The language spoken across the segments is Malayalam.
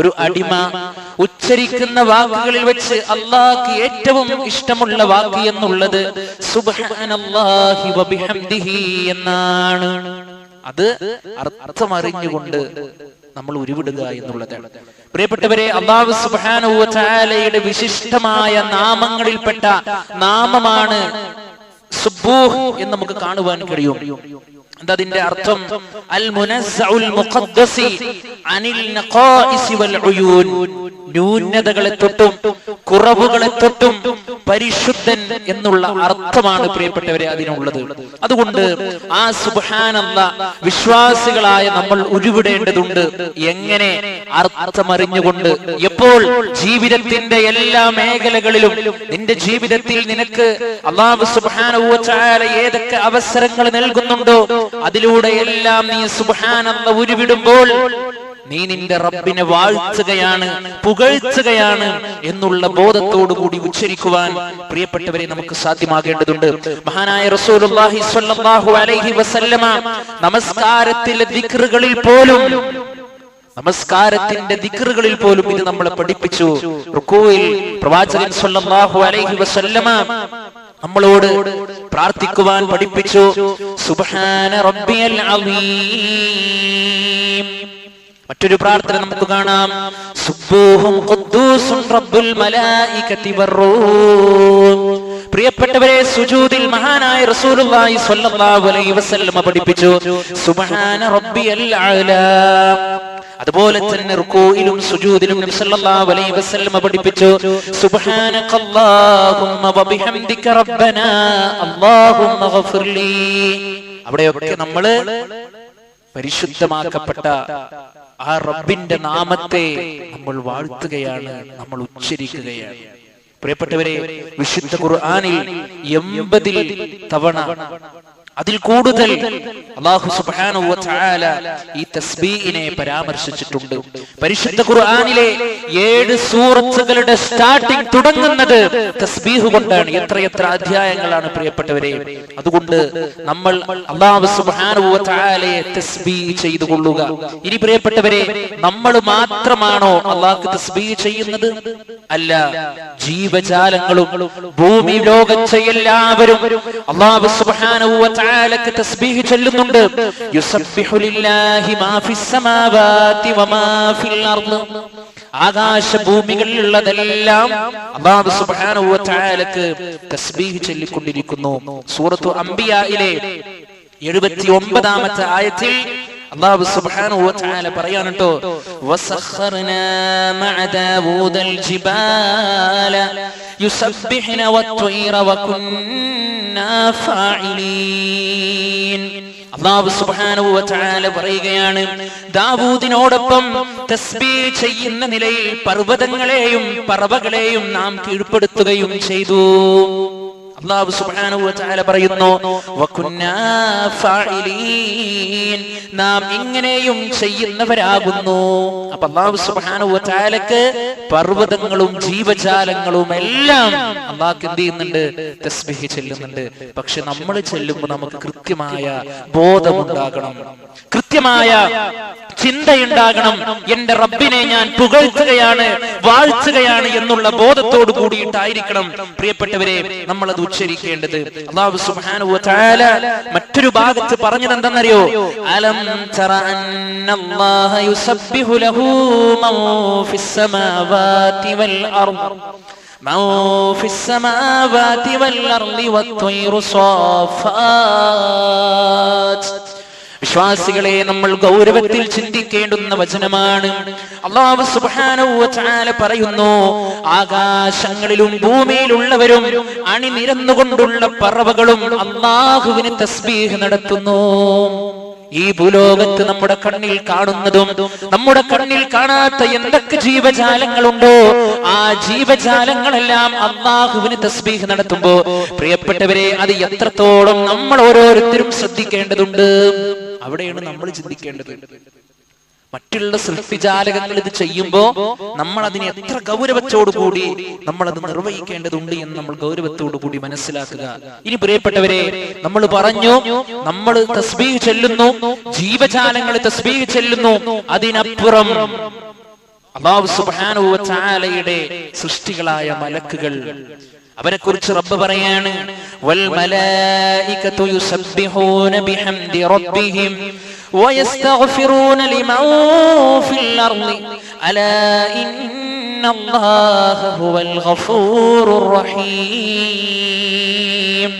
ഒരു അടിമ ഉച്ചരിക്കുന്ന വാക്കുകളിൽ വെച്ച് അള്ളാഹ്ക്ക് ഏറ്റവും ഇഷ്ടമുള്ള വാക്ക് എന്നുള്ളത് എന്നാണ്. അത് അർത്ഥമറിഞ്ഞുകൊണ്ട് നമ്മൾ ഉരുവിടുക എന്നുള്ളതാണ് പ്രിയപ്പെട്ടവരെ അള്ളാഹു വതആലയുടെ വിശിഷ്ടമായ നാമങ്ങളിൽപ്പെട്ട നാമമാണ് എന്ന് നമുക്ക് കാണുവാൻ കഴിയും. എന്താ അതിന്റെ അർത്ഥം അൽ മുനസ്സഉൽ മുഖദ്ദസി അനിൽ നഖായിസി വൽ ഉയൂൻ. ന്യൂനതകളെ തൊട്ടും കുറവുകളെ തൊട്ടും പരിശുദ്ധൻ എന്നുള്ള അർത്ഥമാണ് പ്രിയപ്പെട്ടവരെ അതിനുള്ളത്. അതുകൊണ്ട് ആ സുബ്ഹാനല്ല വിശ്വാസികളായ നമ്മൾ ഉരുവിടേണ്ടതുണ്ട്. എങ്ങനെ? അർത്ഥമറിഞ്ഞുകൊണ്ട്. എപ്പോൾ? ജീവിതത്തിന്റെ എല്ലാ മേഖലകളിലും. നിന്റെ ജീവിതത്തിൽ നിനക്ക് അള്ളാഹു വതആല ഏതൊക്കെ അവസരങ്ങൾ നൽകുന്നുണ്ടോ? അതിലൂടെ എല്ലാം നീ സുബാനന്ദ ഉരുവിടുമ്പോൾ നീ നിന്റെ റബ്ബിനെ വാഴ്ത്തുകയാണ് പുകഴ്ത്തുകയാണ് എന്നുള്ള ബോധത്തോടു കൂടി ഉച്ചരിക്കുവാൻ പ്രിയപ്പെട്ടവരെ നമുക്ക് സാധ്യമാകേണ്ടതുണ്ട്. മഹാനായ റസൂലുള്ളാഹി സ്വല്ലല്ലാഹു അലൈഹി വസല്ലമ നമസ്കാരത്തിലെ ദിക്റുകളിൽ പോലും നമസ്കാരത്തിന്റെ ദിക്റുകളിൽ പോലും ഇത് നമ്മളെ പഠിപ്പിച്ചു. റുക്കൂയിൽ പ്രവാചകൻ സ്വല്ലല്ലാഹു അലൈഹി വസല്ലമ നമ്മളോട് പ്രാർത്ഥിക്കുവാൻ പഠിപ്പിച്ചു സുബ്ഹാന റബ്ബിയൽ അലീം മറ്റൊരു പ്രാർത്ഥന നമുക്ക് കാണാം. സുബ്ബൂഹും ഖുദ്ദൂസും റബ്ബുൽ മലായികതി വറൂഹ് പ്രിയപ്പെട്ടവരെ സുജൂദിൽ മഹാനായ റസൂലുള്ളാഹി സ്വല്ലല്ലാഹു അലൈഹി വസല്ലം പഠിപ്പിച്ചു. സുബ്ഹാന റബ്ബിയൽ അലാ അതുപോലെ തന്നെ റുക്കോയിലും സുജൂദിലും നബി സല്ലല്ലാഹു അലൈഹി വസല്ലമ പഠിപ്പിച്ചു. സുബ്ഹാനകല്ലാഹുമ്മ വബിഹംദിക റബ്ബനാ. അല്ലാഹുമ്മ ഗഫിർലി. അവിടെയൊക്കെ നമ്മൾ പരിശുദ്ധമാക്കപ്പെട്ട ആ റബ്ബിന്റെ നാമത്തെ നമ്മൾ വാഴ്ത്തുകയാണ് നമ്മൾ ഉച്ചരിക്കുകയാണ്. പ്രിയപ്പെട്ടവരെ വിശുദ്ധ ഖുർആാനിൽ എൺപതിൽ തവണ അതിൽ കൂടുതൽ അള്ളാഹു സുബ്ഹാനഹു വ തആല ഈ തസ്ബീഹിനെ പരാമർശിച്ചിട്ടുണ്ട്. പരിശുദ്ധ ഖുർആാനിലെ ഏഴ് സൂറത്തുകളുടെ സ്റ്റാർട്ടിംഗ് തുടങ്ങുന്നത് തസ്ബീഹ് കൊണ്ടാണ്. എത്രയെത്ര അധ്യായങ്ങളാണ് പ്രിയപ്പെട്ടവരെ. അതുകൊണ്ട് നമ്മൾ അള്ളാഹു സുബ്ഹാനഹു തസ്ബീ ചെയ്തു കൊള്ളുക ഇനി പ്രിയപ്പെട്ടവരെ നമ്മൾ മാത്രമാണോ അള്ളാഹ് തസ്ബീ ചെയ്യുന്നത്? അല്ല. ജീവജാലങ്ങളും ഭൂമി ലോകച്ച എല്ലാവരും അള്ളാഹു സുബ്ഹാനഹു വ തആലക്ക് തസ്ബീഹ് ചൊല്ലുന്നുണ്ട്. യുസബ്ബിഹു ലില്ലാഹി മാ ഫിസ് സമാവാതി വമാ ഫിൽ അർദ്. ആകാശ ഭൂമികളിലുള്ളതെല്ലാം അള്ളാഹു സുബ്ഹാനഹു വ തആലക്ക് തസ്ബീഹ് ചൊല്ലിക്കൊണ്ടിരിക്കുന്നു. സൂറത്തു അംബിയായിലെ എഴുപത്തി ഒമ്പതാമത്തെ ആയത്തിൽ അള്ളാഹു സുബ്ഹാനഹു വ തആല പറയാണ് വസഖർനാ മഅ ദാവൂദൽ ജിബാല യുസബ്ബിഹുന വത്വൈറ വകുന്നാ സുബ്ഹാനഹു പറയുകയാണ് ദാവൂദിനോടൊപ്പം തസ്ബീഹ് ചെയ്യുന്ന നിലയിൽ പർവതങ്ങളെയും പറവകളെയും നാം കീഴ്പ്പെടുത്തുകയും ചെയ്തു. അള്ളാഹു സുബ്ഹാനഹു വ തആല പറയുന്നു നാം ഇങ്ങനെയും ചെയ്യുന്നവരാകുന്നു. അപ്പോൾ അള്ളാഹു തആലക്ക് പർവതങ്ങളും ജീവജാലങ്ങളും എല്ലാം അള്ളാഹ് എന്ത് ചെയ്യുന്നുണ്ട്? തസ്ബീഹ് ചെല്ലുന്നുണ്ട്. പക്ഷെ നമ്മൾ ചൊല്ലുമ്പോൾ നമുക്ക് കൃത്യമായ ബോധമുണ്ടാകണം. കൃത്യമായ ചിന്തയുണ്ടാകണം. എന്റെ റബ്ബിനെ ഞാൻ പുകഴ്ത്തുകയാണ് വാഴ്ത്തുകയാണ് എന്നുള്ള ബോധത്തോട് കൂടിയിട്ടായിരിക്കണം. പ്രിയപ്പെട്ടവരെ നമ്മൾ അത് ഉച്ചരിക്കേണ്ടത്. സുബ്ഹാനഹു മറ്റൊരു ഭാഗത്ത് പറഞ്ഞത് എന്തെന്നറിയോ അലം തറ ലഹു മൻ വൽ മൻ വൽ വത് വിശ്വാസികളെ നമ്മൾ ഗൗരവത്തിൽ ചിന്തിക്കേണ്ടുന്ന വചനമാണ്. അള്ളാഹു തആല പറയുന്നു ആകാശങ്ങളിലും ഭൂമിയിലുള്ളവരും അണിനിരന്നുകൊണ്ടുള്ള പറവകളും അള്ളാഹുവിന് തസ്ബീഹ് നടത്തുന്നു. ഈ ഭൂലോകത്ത് നമ്മുടെ കണ്ണിൽ കാണുന്നതും നമ്മുടെ കണ്ണിൽ കാണാത്ത എന്തൊക്കെ ജീവജാലങ്ങളുണ്ടോ ആ ജീവജാലങ്ങളെല്ലാം അള്ളാഹുവിന് തസ്ബീഹ് നടത്തുമ്പോ പ്രിയപ്പെട്ടവരെ അത് എത്രത്തോളം നമ്മൾ ഓരോരുത്തരും ശ്രദ്ധിക്കേണ്ടതുണ്ട്. അവിടെയാണ് നമ്മൾ ചിന്തിക്കേണ്ടത്. മറ്റുള്ള സൃഷ്ടിജാലകങ്ങൾ ഇത് ചെയ്യുമ്പോ നമ്മൾ അതിനെ എത്ര ഗൗരവത്തോടു കൂടി നമ്മൾ അത് നിർവഹിക്കേണ്ടതുണ്ട് എന്ന് നമ്മൾ ഗൗരവത്തോടു കൂടി മനസ്സിലാക്കുക. ഇനി പ്രിയപ്പെട്ടവരെ നമ്മൾ പറഞ്ഞു നമ്മൾ തസ്ബീഹ് ചെല്ലുന്നു ജീവജാലങ്ങൾ തസ്ബീഹ് ചെല്ലുന്നു അതിനപ്പുറം അള്ളാഹു സുബ്ഹാനഹു വ തആലയുടെ സൃഷ്ടികളായ മലക്കുകൾ അവരെ കുറിച്ച് റബ്ബ് പറയാണ് വൽ മലായികതു യുസബ്ബിഹൂന ബിഹംദി റബ്ബിഹിം ويستغفرون لمن في الأرض ألا إن الله هو الغفور الرحيم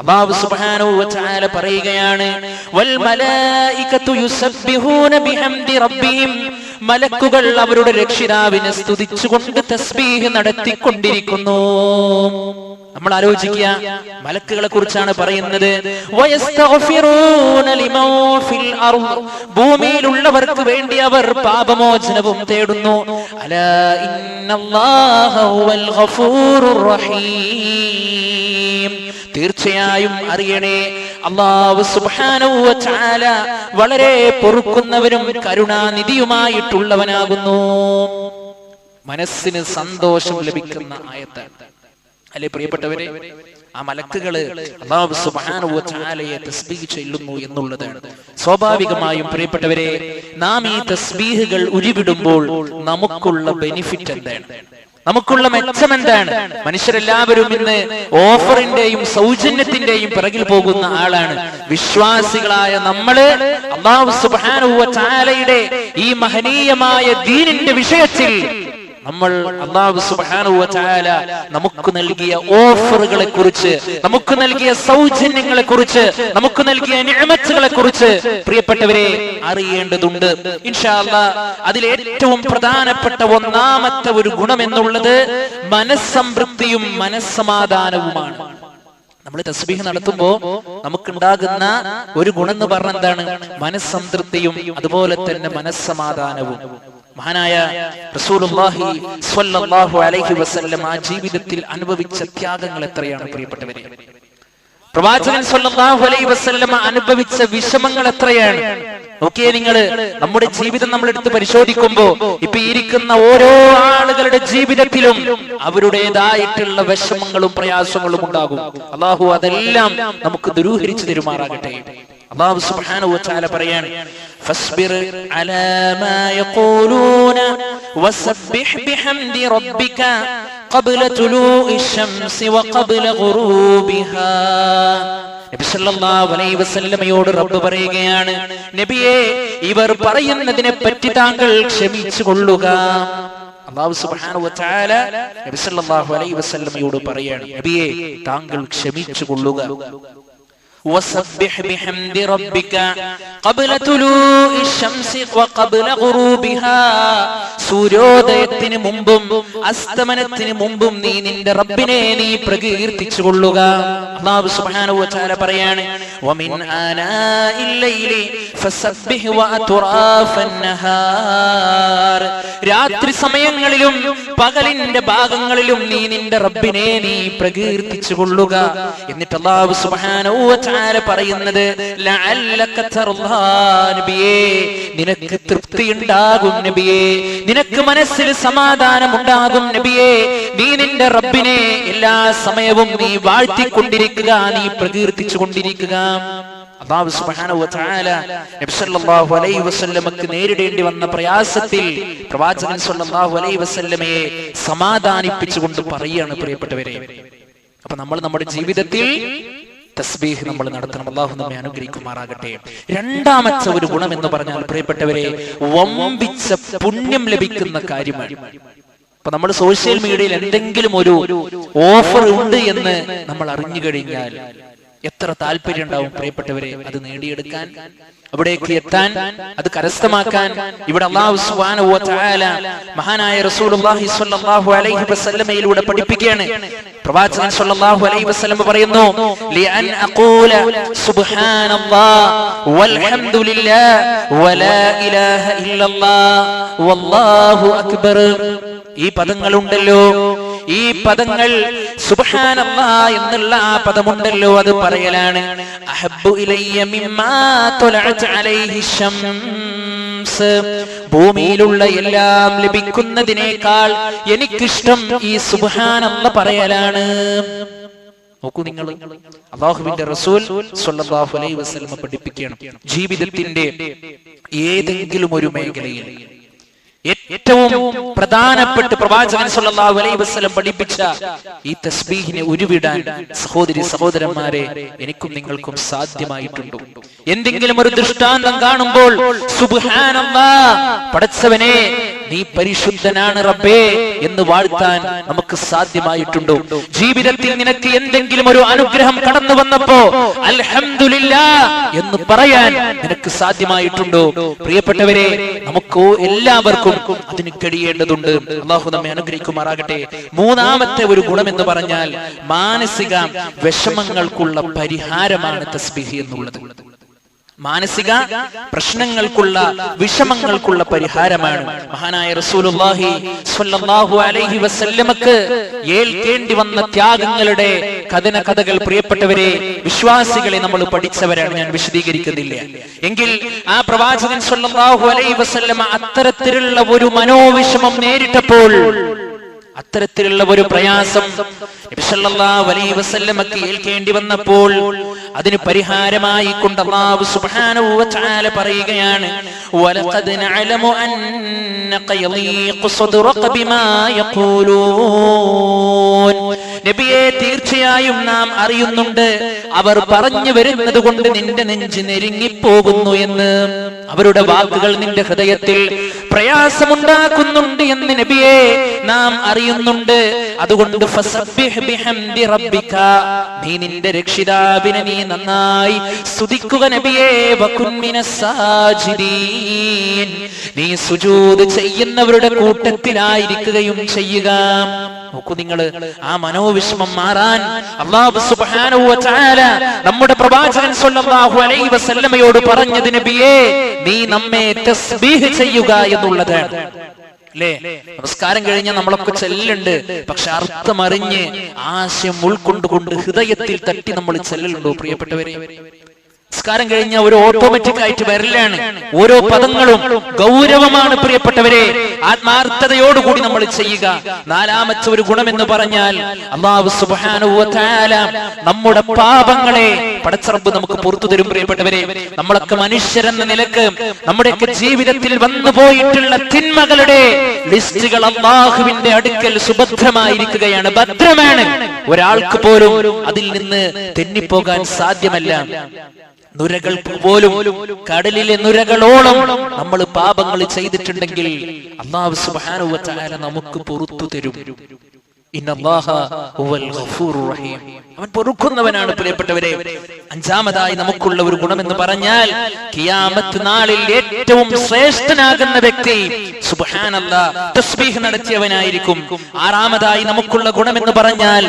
അള്ളാഹു സുബ്ഹാനഹു വ തആല പറയുകയാണ് വൽ മലായികതു യുസബ്ബിഹൂന ബിഹംദി റബ്ബിഹിം മലക്കുകൾ അവരുടെ രക്ഷിതാവിനെ സ്തുതിച്ചുകൊണ്ട് തസ്ബീഹ് നടത്തിക്കൊണ്ടിരിക്കുന്നു. നമ്മൾ ആലോചിക്കുക മലക്കുകളെ കുറിച്ചാണ് പറയുന്നത്. ഭൂമിയിലുള്ളവർക്ക് വേണ്ടി അവർ പാപമോചനവും തേടുന്നു. തീർച്ചയായും അറിയണേ അള്ളാഹു സുബ്ഹാനഹു വ തആല വളരെ പൊറുക്കുന്നവരും കരുണാനിധിയുമായിട്ടുള്ളവനാകുന്നു. മനസ്സിന് സന്തോഷം ലഭിക്കുന്ന ആയത്ത്. അല്ലെ പ്രിയപ്പെട്ടവരെ ആ മലക്കുകൾ അള്ളാഹു സുബ്ഹാനഹു വ തആലയെ തസ്ബീഹ് ചെല്ലുന്നു എന്നുള്ളതാണ് സ്വാഭാവികമായും പ്രിയപ്പെട്ടവരെ നാം ഈ തസ്ബീഹുകൾ ഉരുവിടുമ്പോൾ നമുക്കുള്ള ബെനിഫിറ്റ് എന്താണ്? നമുക്കുള്ള മെച്ചം എന്താണ്? മനുഷ്യരെല്ലാവരും ഇന്ന് ഓഫറിന്റെയും സൗജന്യത്തിന്റെയും പിറകിൽ പോകുന്ന ആളാണ്. വിശ്വാസികളായ നമ്മൾ അള്ളാഹു സുബ്ഹാനഹു വ തആലയുടെ ഈ മഹനീയമായ ദീനിന്റെ വിഷയത്തിൽ നമ്മൾ അള്ളാഹു സുബ്ഹാനഹു വ തആല നമുക്ക് നൽകിയ ഓഫറുകളെ കുറിച്ച് നമുക്ക് നൽകിയ സൗജന്യങ്ങളെ കുറിച്ച് നമുക്ക് നൽകിയ നിഅമത്തുകളെ കുറിച്ച് പ്രിയപ്പെട്ടവരെ അറിയേണ്ടതുണ്ട്. ഇൻഷാല്ല അതിൽ ഏറ്റവും പ്രധാനപ്പെട്ട ഒന്നാമത്തെ ഒരു ഗുണം എന്നുള്ളത് മനസ്സംതൃപ്തിയും മനസ്സമാധാനവുമാണ്. നമ്മൾ തസ്ബീഹ് നടത്തുമ്പോ നമുക്കുണ്ടാകുന്ന ഒരു ഗുണം എന്ന് പറഞ്ഞ എന്താണ്? മനസ്സംതൃപ്തിയും അതുപോലെ തന്നെ മനസ്സമാധാനവും. മഹാനായ റസൂലുള്ളാഹി സ്വല്ലല്ലാഹു അലൈഹി വസല്ലം ആ ജീവിതത്തിൽ അനുഭവിച്ച ത്യാഗങ്ങൾ എത്രയാണ് പ്രിയപ്പെട്ടവരെ? പ്രവാചകൻ സ്വല്ലല്ലാഹു അലൈഹി വസല്ലം അനുഭവിച്ച വിഷമങ്ങൾ എത്രയാണ്? നോക്കിയേ നിങ്ങൾ നമ്മുടെ ജീവിതം നമ്മൾ എടുത്ത് പരിശോധിക്കുമ്പോ ഇപ്പൊ ഇരിക്കുന്ന ഓരോ ആളുകളുടെ ജീവിതത്തിലും അവരുടേതായിട്ടുള്ള വിഷമങ്ങളും പ്രയാസങ്ങളും ഉണ്ടാകും. അള്ളാഹു അതെല്ലാം നമുക്ക് ദുരൂഹരിച്ചു തരുമാറാകട്ടെ. അള്ളാഹു സുബ്ഹാനഹു വ തആല പറയാണ് ഫസ്ബിർ അലാ മാ യഖൂലൂന വസബ്ബിഹ് ബിഹംദി റബ്ബിക ഖബ്ല തുലൂഇശ് വ ഖബ്ല ഖുറൂബിഹാ നബി സല്ലല്ലാഹു അലൈഹി വസല്ലമയോട് റബ്ബ് പറയുകയാണ് നബിയേ ഇവർ പറയുന്നതിനെ പറ്റി താങ്കൾ ക്ഷമിച്ചു കൊള്ളുക അള്ളാഹു സുബ്ഹാനഹു വതആല നബി സല്ലല്ലാഹു അലൈഹി വസല്ലമയോട് പറയാണ് നബിയെ താങ്കൾ ക്ഷമിച്ചു കൊള്ളുക وسبح بحمد ربك قبل طلوع الشمس وقبل غروبها സൂര്യോദയത്തിന് മുമ്പും അസ്തമനത്തിന് മുമ്പും നീ നിന്റെ റബ്ബിനെ നീ പ്രകീർത്തിച്ചു കൊള്ളുക അല്ലാഹു സുബ്ഹാനഹു വ തആല പറയാണ് വമിൻ ആനാഇൽ ലൈലി ഫസബ്ബിഹ് വഅത്റാഫൻ നഹാർ രാത്രി സമയങ്ങളിലും പകലിന്റെ ഭാഗങ്ങളിലും നീ നിന്റെ റബ്ബിനെ നീ പ്രകീർത്തിച്ചു കൊള്ളുക എന്നിട്ട് അല്ലാഹു സുബ്ഹാനഹു വ തആല പറയുന്നത്? നിനക്ക് തൃപ്തി ഉണ്ടാകും നബിയേ നിനക്ക് മനസ്സിൽ സമാധാനം ഉണ്ടാകും നബിയേ നീ നിന്റെ റബ്ബിനെ എല്ലാ സമയവും നീ വാഴ്ത്തിക്കൊണ്ടിരിക്കുക നീ പ്രകീർത്തിച്ചു കൊണ്ടിരിക്കുക സുബ്ഹാനഹു വതആല നബി സല്ലല്ലാഹു അലൈഹി വസല്ലമക്ക് നേരിടേണ്ടി വന്ന പ്രയാസത്തിൽ പ്രവാചകൻ സല്ലല്ലാഹു അലൈഹി വസല്ലമയെ സമാധാനിപ്പിച്ചുകൊണ്ട് പറയുകയാണ് പ്രിയപ്പെട്ടവരെ. അപ്പൊ നമ്മൾ നമ്മുടെ ജീവിതത്തിൽ തസ്ബീഹ് നമ്മൾ നടത്തണം. അള്ളാഹു നമ്മെ അനുഗ്രഹിക്കുമാറാകട്ടെ. രണ്ടാമത്തെ ഒരു ഗുണം എന്ന് പറഞ്ഞാൽ പ്രിയപ്പെട്ടവരെ വമ്പിച്ച പുണ്യം ലഭിക്കുന്ന കാര്യമാണ്. അപ്പൊ നമ്മൾ സോഷ്യൽ മീഡിയയിൽ എന്തെങ്കിലും ഒരു ഓഫർ ഉണ്ട് എന്ന് നമ്മൾ അറിഞ്ഞു കഴിഞ്ഞാൽ എത്ര താല്പര്യം ഉണ്ടാവും പ്രിയപ്പെട്ടവരെ അത് നേടിയെടുക്കാൻ അവിടേക്ക് എത്താൻ അത് കരസ്ഥമാക്കാൻ ഇവിടെ അള്ളാഹു മഹാനായ റസൂലുള്ളാഹി സ്വല്ലല്ലാഹു അലൈഹി വസല്ലമയിലൂടെ പഠിപ്പിക്കുകയാണ്. പ്രവാചകൻ സ്വല്ലല്ലാഹു അലൈഹി വസല്ലം പറയുന്നു ലിഅൻ അഖൂല സുബ്ഹാനല്ലാഹ് വൽഹംദുലില്ലാഹ് വലാ ഇലാഹ ഇല്ലല്ലാഹ് വല്ലാഹു അക്ബർ. ഈ പദങ്ങളുണ്ടല്ലോ. ഈ പദങ്ങൾ സുബ്ഹാനല്ലാ എന്നുള്ള ആ പദമുണ്ടല്ലോ അത് പറയലാണ്. അഹബ്ബു ഇലയ്യ മിമ്മാ തൊലഅത് അലൈഹി ശംസ്. ഭൂമിയിലുള്ള എല്ലാം ലഭിക്കുന്നതിനേക്കാൾ എനിക്കിഷ്ടം ഈ സുബ്ഹാനല്ല പറയലാണ്. നോക്കൂ നിങ്ങൾ. അള്ളാഹുവിന്റെ റസൂൽ സ്വല്ലല്ലാഹു അലൈഹി വസല്ലം പഠിപ്പിക്കുകയാണ്. ജീവിതത്തിന്റെ ഏതെങ്കിലും ഒരു മേഖലയിൽ ഏറ്റവും പ്രധാനപ്പെട്ട് പ്രവാചകൻ സല്ലല്ലാഹു അലൈഹി വസല്ലം പഠിപ്പിച്ച ഈ തസ്ബീഹിനെ ഉരുവിടാൻ സഹോദരി സഹോദരന്മാരെ എനിക്കും നിങ്ങൾക്കും സാധ്യമായിട്ടുണ്ടോ. എന്തെങ്കിലും ഒരു ദൃഷ്ടാന്തം കാണുമ്പോൾ സുബ്ഹാനല്ലാഹ് പടച്ചവനെ നീ പരിശുദ്ധനാണ് റബ്ബേ എന്ന് വാഴ്ത്താൻ നമുക്ക് സാധ്യമായിട്ടുണ്ടോ? ജീവിതത്തിൽ നിനക്ക് എന്തെങ്കിലും ഒരു അനുഗ്രഹം കടന്നു വന്നപ്പോ അൽഹംദുലില്ലാ എന്ന് പറയാൻ നിനക്ക് സാധ്യമായിട്ടുണ്ടോ? പ്രിയപ്പെട്ടവരെ നമുക്ക് എല്ലാവർക്കും അതിന് കഴിയേണ്ടതുണ്ട്. അള്ളാഹു നമ്മെ അനുഗ്രഹിക്കുമാറാകട്ടെ. മൂന്നാമത്തെ ഒരു ഗുണം എന്ന് പറഞ്ഞാൽ മാനസിക വിഷമങ്ങൾക്കുള്ള പരിഹാരമാണ് തസ്ബിഹി എന്നുള്ളത്. മാനസിക പ്രശ്നങ്ങൾക്കുള്ള വിഷമങ്ങൾക്കുള്ള പരിഹാരമാണ്. മഹാനായ റസൂലുള്ളാഹി സ്വല്ലല്ലാഹു അലൈഹി വസല്ലമക്ക് ഏൽക്കേണ്ടി വന്ന ത്യാഗങ്ങളുടെ കഥന കഥകൾ പ്രിയപ്പെട്ടവരെ വിശ്വാസികളെ നമ്മൾ പഠിച്ചവരാണ് ഞാൻ വിശദീകരിക്കുന്നില്ല. എങ്കിൽ ആ പ്രവാചകൻ സ്വല്ലല്ലാഹു അലൈഹി വസല്ലമ അത്തരത്തിലുള്ള ഒരു മനോവിഷമം നേരിട്ടപ്പോൾ അത്തരത്തിലുള്ള ഒരു പ്രയാസം അലൈഹി വസല്ലമക്ക് ഏൽക്കേണ്ടി വന്നപ്പോൾ അതിന് പരിഹാരമായി കൊണ്ട് അല്ലാഹു സുബ്ഹാനഹു വ തആല പറയുകയാണ് വലഖദ് നബിയെ തീർച്ചയായും നാം അറിയുന്നുണ്ട് അവർ പറഞ്ഞു വരുന്നത് കൊണ്ട് നിന്റെ നെഞ്ച് നെരുങ്ങിപ്പോകുന്നു എന്ന്. അവരുടെ വാക്കുകൾ നിന്റെ ഹൃദയത്തിൽ പ്രയാസമുണ്ടാക്കുന്നുണ്ട് എന്ന് നബിയെ നാം അറിയുന്നുണ്ട്. അതുകൊണ്ട് നിന്റെ രക്ഷിതാവിനെ നീ നന്നായി സ്തുതിക്കുക നബിയെ നീ സുജൂത് ചെയ്യുന്നവരുടെ കൂട്ടത്തിലായിരിക്കുകയും ചെയ്യുക. നോക്കൂ നിങ്ങൾ ആ മനോവിഷമം മാറാൻ അള്ളാഹു നമ്മുടെ പ്രവാചകൻ സ്വല്ലല്ലാഹു അലൈഹി വസല്ലമയോട് പറഞ്ഞത് നബിയേ നീ നമ്മെ തസ്ബീഹ് ചെയ്യുക എന്നുള്ളതാണ് അല്ലേ നമസ്കാരം കഴിഞ്ഞാൽ നമ്മളൊക്കെ ചെല്ലുണ്ട് പക്ഷെ അർത്ഥമറിഞ്ഞ് ആശയം ഉൾക്കൊണ്ടുകൊണ്ട് ഹൃദയത്തിൽ തട്ടി നമ്മൾ ചെല്ലലുണ്ടോ പ്രിയപ്പെട്ടവരെ? നമസ്കാരം കഴിഞ്ഞ ഒരു ഓട്ടോമാറ്റിക് ആയിട്ട് വരലാണ്. ഓരോ പദങ്ങളും ഗൗരവമാണ് പ്രിയപ്പെട്ടവരെ. ആത്മാർത്ഥതയോടുകൂടി നമ്മൾ ചെയ്യുക. നാലാമത്തെ ഒരു ഗുണം എന്ന് പറഞ്ഞാൽ അള്ളാഹു തആല നമ്മുടെ പാപങ്ങളെ പടച്ചറബ് നമുക്ക് പുറത്തു തരും പ്രിയപ്പെട്ടവരെ. നമ്മളൊക്കെ മനുഷ്യരെന്ന നിലയ്ക്ക് നമ്മുടെയൊക്കെ ജീവിതത്തിൽ വന്നു പോയിട്ടുള്ള തിന്മകളുടെ ലിസ്റ്റുകൾ അള്ളാഹുവിന്റെ അടുക്കൽ സുഭദ്രമായിരിക്കുകയാണ് ഭദ്രമാണ്. ഒരാൾക്ക് പോലും അതിൽ നിന്ന് തെന്നിപ്പോകാൻ സാധ്യമല്ല. നുരകൾ പോലും കടലിലെ നുരകളോളം നമ്മൾ പാപങ്ങൾ ചെയ്തിട്ടുണ്ടെങ്കിൽ അള്ളാഹു സുബ്ഹാനഹു വ തആല നമുക്ക് പുറത്തു തരും. അവൻ പൊറുക്കുന്നവനാണ് പ്രിയപ്പെട്ടവരെ. അഞ്ചാമതായി നമുക്കുള്ള ഒരു ഗുണമെന്ന് പറഞ്ഞാൽ കിയാമത്ത് നാളിൽ ഏറ്റവും ശ്രേഷ്ഠനാകുന്ന വ്യക്തി തസ്ബീഹ് നടത്തിയവനായിരിക്കും. ആറാമതായി നമുക്കുള്ള ഗുണമെന്ന് പറഞ്ഞാൽ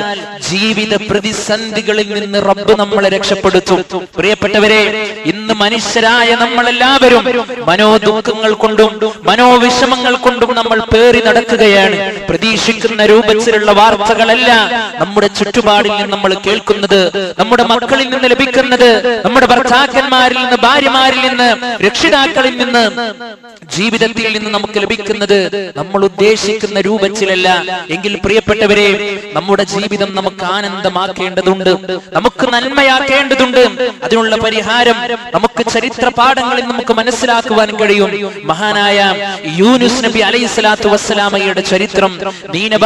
ജീവിത പ്രതിസന്ധികളിൽ നിന്ന് റബ്ബ് നമ്മളെ രക്ഷപ്പെടുത്തും. പ്രിയപ്പെട്ടവരെ ഇന്ന് മനുഷ്യരായ നമ്മളെല്ലാവരും മനോദുഃഖങ്ങൾ കൊണ്ടും മനോവിഷമങ്ങൾ കൊണ്ടും നമ്മൾ പേറി നടക്കുകയാണ്. പ്രതീക്ഷിക്കുന്ന രൂപത്തിലുള്ള വാർത്തകളല്ല നമ്മുടെ ചുറ്റുപാടിൽ നിന്ന് നമ്മൾ കേൾക്കുന്നത് നമ്മുടെ മക്കളിൽ നിന്ന് ലഭിക്കുന്നത് നമ്മുടെ ഭർത്താക്കന്മാരിൽ നിന്ന് ഭാര്യമാരിൽ നിന്ന് രക്ഷിതാക്കളിൽ നിന്ന് ജീവിതത്തിൽ നിന്ന് നമുക്ക് ലഭിക്കുന്നത് നമ്മൾ ഉദ്ദേശിക്കുന്ന രൂപത്തിലല്ല. എങ്കിൽ പ്രിയപ്പെട്ടവരെ നമ്മുടെ ജീവിതം നമുക്ക് ആനന്ദമാക്കേണ്ടതുണ്ട് നമുക്ക് നന്മയാക്കേണ്ടതുണ്ട്. അതിനുള്ള പരിഹാരം നമുക്ക് ചരിത്ര പാഠങ്ങളിൽ നമുക്ക് മനസ്സിലാക്കുവാൻ കഴിയും. മഹാനായ യൂനുസ് നബി അലൈഹി സ്വലാത്തു വസ്സലാമയുടെ ചരിത്രം നീനബ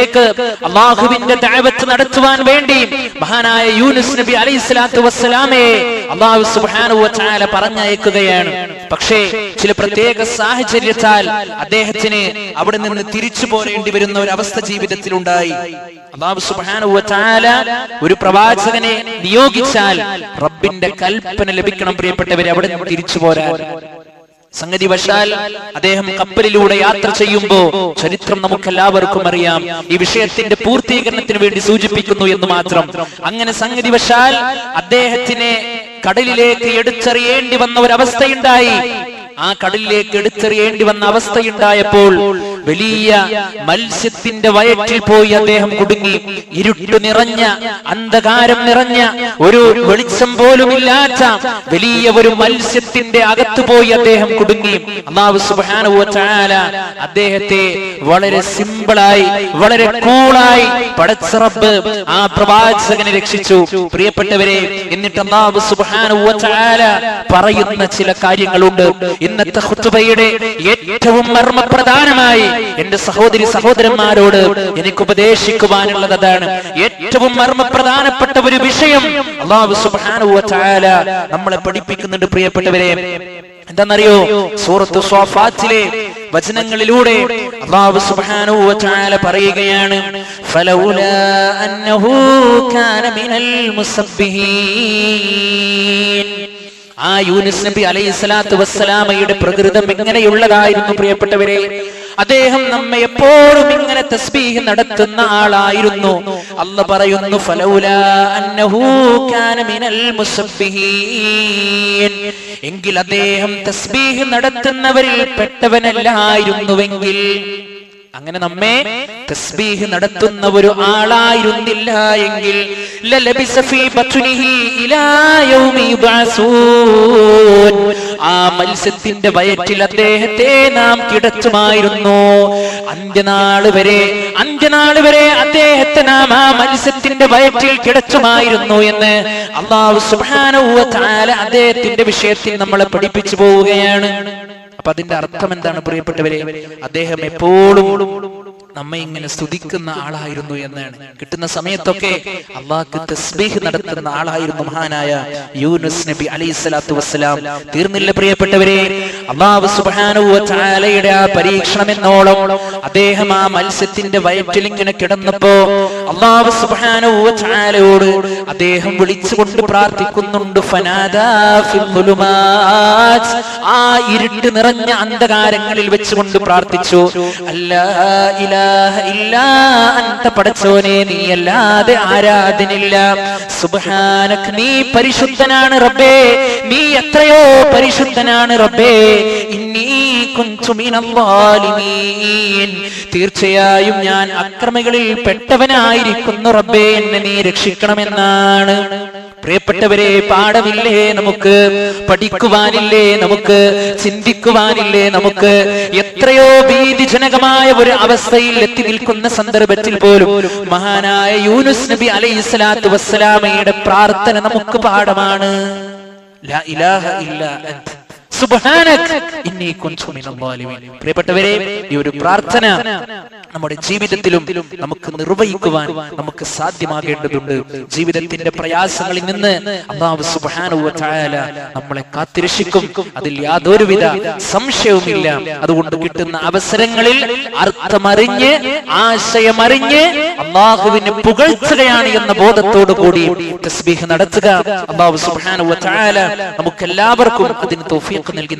പ്രദേശത്തേക്ക് അള്ളാഹുവിന്റെ ദാവത്ത് നടത്തുവാൻ വേണ്ടി മഹാനായ യൂനുസ് നബി അലൈഹി സ്വലാത്തു വസ്സലാമയെ അള്ളാഹു സുബ്ഹാനഹു വ തആല പറഞ്ഞയക്കുകയാണ്. പക്ഷേ ചില പ്രത്യേക സാഹചര്യത്താൽ അദ്ദേഹത്തിന് അവിടെ നിന്ന് തിരിച്ചു പോരേണ്ടി വരുന്ന ഒരു അവസ്ഥ ജീവിതത്തിലുണ്ടായി. സുബ്ഹാനഹു വ തആല ഒരു പ്രവാചകനെ നിയോഗിച്ചാൽ റബ്ബിന്റെ കൽപ്പന ലഭിക്കണം പ്രിയപ്പെട്ടവരെ അവിടെ നിന്ന് തിരിച്ചു പോരാൻ. സംഗതി വശാൽ അദ്ദേഹം കപ്പലിലൂടെ യാത്ര ചെയ്യുമ്പോ ചരിത്രം നമുക്ക് എല്ലാവർക്കും അറിയാം. ഈ വിഷയത്തിന്റെ പൂർത്തീകരണത്തിന് വേണ്ടി സൂചിപ്പിക്കുന്നു എന്ന് മാത്രം. അങ്ങനെ സംഗതി വശാൽ അദ്ദേഹത്തിനെ കടലിലേക്ക് എടുത്തെറിയേണ്ടി വന്ന ഒരവസ്ഥയുണ്ടായി ആ കടലിലേക്ക് എടുത്തെറിയേണ്ടി വന്ന അവസ്ഥയുണ്ടായപ്പോൾ വലിയ മത്സ്യത്തിന്റെ വയറ്റിൽ പോയി അദ്ദേഹം കുടുങ്ങി. ഇരുട്ടു നിറഞ്ഞ അന്ധകാരം നിറഞ്ഞ ഒരു വെളിച്ചം പോലും ഇല്ലാത്ത വലിയ ഒരു മത്സ്യത്തിന്റെ അകത്ത് പോയി അദ്ദേഹം കുടുങ്ങി. അള്ളാഹു തആല അദ്ദേഹത്തെ വളരെ സിമ്പിളായി വളരെ കൂളായി പടച്ചറബ് ആ പ്രവാചകനെ രക്ഷിച്ചു. പ്രിയപ്പെട്ടവരെ എന്നിട്ട് അള്ളാഹു തആല പറയുന്ന ചില കാര്യങ്ങളുണ്ട്. ഇന്നത്തെ ഹുത്തുബയുടെ ഏറ്റവും മർമ്മപ്രധാനമായി എന്റെ സഹോദരി സഹോദരന്മാരോട് എനിക്ക് ഉപദേശിക്കുവാനുള്ളത് അതാണ്. ഏറ്റവും മർമ്മപ്രധാനപ്പെട്ട ഒരു വിഷയം അള്ളാഹു വതആല നമ്മളെ പഠിപ്പിക്കുന്നുണ്ട് പ്രിയപ്പെട്ടവരെ. എന്താണെന്നറിയോ? സൂറത്ത് സ്വാഫാത്തിലെ വചനങ്ങളിലൂടെ അള്ളാഹു സുബ്ഹാനഹു വ തആല പറയുകയാണ് ഫലൗലാ അന്നഹു കാന മിനൽ ആ യൂനിസ് നബി അലൈഹി സ്വലാത്തു വസ്സലാമയുടെ പ്രകൃതം എങ്ങനെയുള്ളതായിരുന്നു പ്രിയപ്പെട്ടവരെ. അദ്ദേഹം നമ്മെ എപ്പോഴും ഇങ്ങനെ തസ്ബീഹ് നടത്തുന്ന ആളായിരുന്നു. അല്ല പറയുന്നു എങ്കിൽ അദ്ദേഹം തസ്ബീഹ് നടത്തുന്നവരിൽ പെട്ടവനല്ലായിരുന്നുവെങ്കിൽ അങ്ങനെ നമ്മെ തസ്ബീഹ് നടത്തുന്ന ഒരു ആളായിരുന്നില്ല എങ്കിൽ ലലബിസ ഫീ ബത്നിഹി ഇലാ യൗമി യുബ്അസൂൻ ആ മത്സ്യത്തിന്റെ വയറ്റിൽ അദ്ദേഹത്തെ നാം കിടത്തുമായിരുന്നു. അന്ത്യനാൾ വരെ അന്ത്യനാൾ വരെ അദ്ദേഹത്തെ നാം ആ മത്സ്യത്തിന്റെ വയറ്റിൽ കിടത്തുമായിരുന്നു എന്ന് അള്ളാഹു സുബ്ഹാനഹു തആല അദ്ദേഹത്തിന്റെ വിഷയത്തിൽ നമ്മളെ പഠിപ്പിച്ചു പോവുകയാണ്. അപ്പൊ അതിന്റെ അർത്ഥം എന്താണ് പ്രിയപ്പെട്ടവരെ? അദ്ദേഹം എപ്പോഴും നമ്മെ ഇങ്ങനെ സ്തുതിക്കുന്ന ആളായിരുന്നു എന്നാണ്. കിട്ടുന്ന സമയത്തൊക്കെ അള്ളാഹ്ക്ക് തസ്ബീഹ് നടത്തുന്ന ആളായിരുന്നു മഹാനായ യൂനുസ് നബി അലൈഹി സ്വലാത്തു വസ്സലാം. തീർന്നില്ല പ്രിയപ്പെട്ടവരെ അള്ളാഹു സുബ്ഹാനഹു വതആലയുടെ ആ പരീക്ഷണമെന്നോളം അദ്ദേഹം ആ മത്സ്യത്തിന്റെ വയറ്റിൽ ഇങ്ങനെ കിടന്നപ്പോ അള്ളാഹു തആലയോട് അദ്ദേഹം വിളിച്ചുകൊണ്ട് പ്രാർത്ഥിക്കുന്നുണ്ട് ആ ഇരുട്ട് നിറഞ്ഞ അന്ധകാരങ്ങളിൽ വെച്ചുകൊണ്ട് പ്രാർത്ഥിച്ചു അല്ലാ ഇലാഹ ഇല്ലാ അന്ത പടച്ചോനെ നീ അല്ലാതെ ആരാധനില്ല സുബ്ഹാനക് നീ പരിശുദ്ധനാണ് റബ്ബേ നീ എത്രയോ പരിശുദ്ധനാണ് റബ്ബേ. ഇന്നീ തീർച്ചയായും ഞാൻ അക്രമികളിൽ പെട്ടവനായിരിക്കുന്നു റബ്ബേ. എന്നെ നീ രക്ഷിക്കണമെന്നാണ്. പ്രിയപ്പെട്ടവരെ പാഠമില്ലേ നമുക്ക്? പഠിക്കുവാനില്ലേ നമുക്ക്? ചിന്തിക്കുവാനില്ലേ നമുക്ക്? എത്രയോ ഭീതിജനകമായ ഒരു അവസ്ഥയിൽ എത്തി നിൽക്കുന്ന സന്ദർഭത്തിൽ പോലും മഹാനായ യൂനുസ് നബി അലൈഹി വസ്സലാമയുടെ പ്രാർത്ഥന നമുക്ക് പാഠമാണ്. ഇലാഹ ഇല്ലാ പ്രിയപ്പെട്ടവരെ ഈ ഒരു പ്രാർത്ഥന നമ്മുടെ ജീവിതത്തിലും നമുക്ക് നിർവഹിക്കുവാൻ നമുക്ക് സാധ്യമാകേണ്ടതുണ്ട്. ജീവിതത്തിന്റെ പ്രയാസങ്ങളിൽ നിന്ന് അള്ളാഹു സുബ്ഹാനഹു വ തആല നമ്മളെ കാത്തിരക്ഷിക്കും. അതിൽ യാതൊരുവിധ സംശയവുമില്ല. അതുകൊണ്ട് കിട്ടുന്ന അവസരങ്ങളിൽ അർത്ഥമറിഞ്ഞ് ആശയമറിഞ്ഞ് അള്ളാഹുവിനെ പുകഴ്ത്തുകയാണ് എന്ന ബോധത്തോടു കൂടി തസ്ബീഹ് നടത്തുക. അള്ളാഹു സുബ്ഹാനഹു വ തആല നമുക്ക് എല്ലാവർക്കും അതിന് con el que